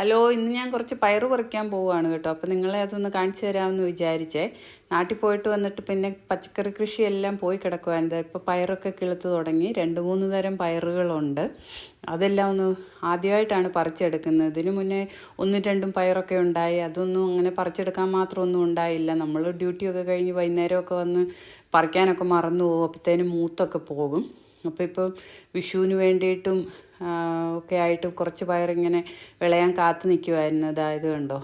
Hello ഇന്ന് ഞാൻ കുറച്ച് പയറ് പറിക്കാൻ പോവുകയാണ് കേട്ടോ. അപ്പോൾ നിങ്ങളെ അതൊന്ന് കാണിച്ചു തരാമെന്ന് വിചാരിച്ചേ. നാട്ടിൽ പോയിട്ട് വന്നിട്ട് പിന്നെ പച്ചക്കറി കൃഷിയെല്ലാം പോയി കിടക്കുവാൻ ഇപ്പോൾ പയറൊക്കെ കിളുത്ത് തുടങ്ങി. രണ്ട് മൂന്ന് തരം പയറുകളുണ്ട്. അതെല്ലാം ഒന്ന് ആദ്യമായിട്ടാണ് പറിച്ചെടുക്കുന്നത്. ഇതിന് മുന്നേ ഒന്നും രണ്ടും പയറൊക്കെ ഉണ്ടായി. അതൊന്നും അങ്ങനെ പറിച്ചെടുക്കാൻ മാത്രമൊന്നും ഉണ്ടായില്ല. നമ്മൾ ഡ്യൂട്ടിയൊക്കെ കഴിഞ്ഞ് വൈകുന്നേരമൊക്കെ വന്ന് പറിക്കാനൊക്കെ മറന്നു പോകും. അപ്പോഴത്തേനും മൂത്തൊക്കെ പോകും. അപ്പോൾ ഇപ്പോൾ വിഷുവിന് വേണ്ടിയിട്ടും ഒക്കെ ആയിട്ട് കുറച്ച് പയറിങ്ങനെ വിളയാൻ കാത്തു നിൽക്കുമായിരുന്നു അതായത് കണ്ടോ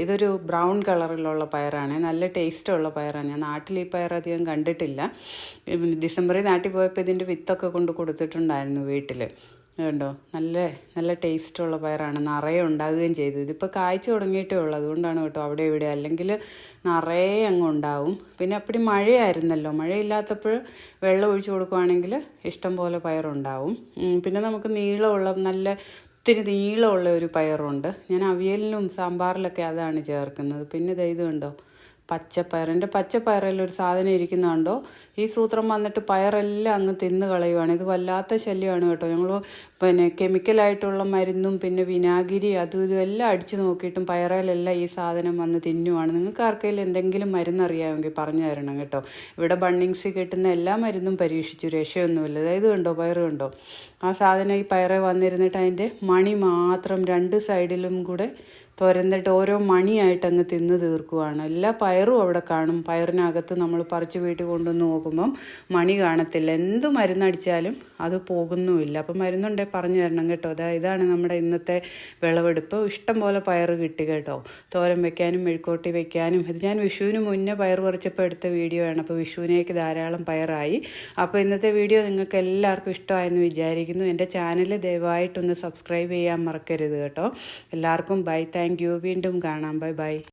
ഇതൊരു ബ്രൗൺ കളറിലുള്ള പയറാണ്. നല്ല ടേസ്റ്റുള്ള പയറാണ്. ഞാൻ നാട്ടിൽ ഈ പയർ അധികം കണ്ടിട്ടില്ല. ഡിസംബറിൽ നാട്ടിൽ പോയപ്പോൾ ഇതിന്റെ വിത്തൊക്കെ കൊണ്ട് കൊടുത്തിട്ടുണ്ടായിരുന്നു വീട്ടിൽ കണ്ടോ? നല്ല നല്ല ടേസ്റ്റുള്ള പയറാണ്. നിറയെ ഉണ്ടാകുകയും ചെയ്തു. ഇതിപ്പോൾ കായ്ച്ചു തുടങ്ങിയിട്ടേ ഉള്ളൂ. അതുകൊണ്ടാണ് കേട്ടോ അവിടെ ഇവിടെ. അല്ലെങ്കിൽ നിറയെ അങ്ങ് ഉണ്ടാവും. പിന്നെ അപ്പടി മഴയായിരുന്നല്ലോ. മഴയില്ലാത്തപ്പോൾ വെള്ളം ഒഴിച്ചു കൊടുക്കുവാണെങ്കിൽ ഇഷ്ടം പോലെ പയറുണ്ടാവും പിന്നെ നമുക്ക് നീളമുള്ള നല്ല ഒത്തിരി നീളമുള്ള ഒരു പയറുണ്ട്. ഞാൻ അവിയലിനും സാമ്പാറിലൊക്കെ അതാണ് ചേർക്കുന്നത്. പിന്നെ ഇത് കണ്ടോ? പച്ചപ്പയർ. എന്റെ പച്ചപ്പയറിൽ ഒരു സാധനം ഇരിക്കുന്നുണ്ടോ ഈ സൂത്രം വന്നിട്ട് പയറെല്ലാം അങ്ങ് തിന്ന് കളയുവാണ്. ഇത് വല്ലാത്ത ശല്യമാണ് കേട്ടോ. ഞങ്ങൾ പിന്നെ കെമിക്കലായിട്ടുള്ള മരുന്നും പിന്നെ വിനാഗിരി അതും ഇതും എല്ലാം അടിച്ചു നോക്കിയിട്ടും പയറയിലെല്ലാം ഈ സാധനം വന്ന് തിന്നുവാണ്. നിങ്ങൾക്ക് ആർക്കെങ്കിലും എന്തെങ്കിലും മരുന്ന് അറിയാമെങ്കിൽ പറഞ്ഞു തരണം കേട്ടോ. ഇവിടെ ബണ്ണിങ്സിൽ കിട്ടുന്ന എല്ലാ മരുന്നും പരീക്ഷിച്ചു. രക്ഷയൊന്നുമില്ല. അതായത് കണ്ടോ? പയറ് കണ്ടോ? ആ സാധനം ഈ പയറെ വന്നിരുന്നിട്ട് അതിന്റെ മണി മാത്രം രണ്ട് സൈഡിലും കൂടെ തുരന്നിട്ട് ഓരോ മണിയായിട്ട് അങ്ങ് തിന്ന് തീർക്കുവാണ്. എല്ലാ പയറും അവിടെ കാണും. പയറിനകത്ത് നമ്മൾ പറിച്ച് വീട്ടിൽ കൊണ്ടുവന്ന് നോക്കുമ്പം മണി കാണത്തില്ല. എന്ത് മരുന്നടിച്ചാലും അത് പോകുന്നുമില്ല. അപ്പം മരുന്നുണ്ടെങ്കിൽ പറഞ്ഞു തരണം കേട്ടോ. അതാ ഇതാണ് നമ്മുടെ ഇന്നത്തെ വിളവെടുപ്പ്. ഇഷ്ടം പോലെ പയർ കിട്ടി കേട്ടോ. തോരൻ വെക്കാനും മെഴുക്കോട്ടി വെക്കാനും. ഇത് ഞാൻ വിഷുവിന് മുന്നേ പയർ പറിച്ചപ്പോൾ എടുത്ത വീഡിയോ ആണ് അപ്പോൾ വിഷുവിനേക്ക് ധാരാളം പയറായി. അപ്പോൾ ഇന്നത്തെ വീഡിയോ നിങ്ങൾക്ക് എല്ലാവർക്കും ഇഷ്ടമായെന്ന് വിചാരിക്കുന്നു. എന്റെ ചാനൽ ദയവായിട്ടൊന്ന് സബ്സ്ക്രൈബ് ചെയ്യാൻ മറക്കരുത് കേട്ടോ. എല്ലാവർക്കും ബൈ താങ്ക് യു. വീണ്ടും കാണാം. Bye bye.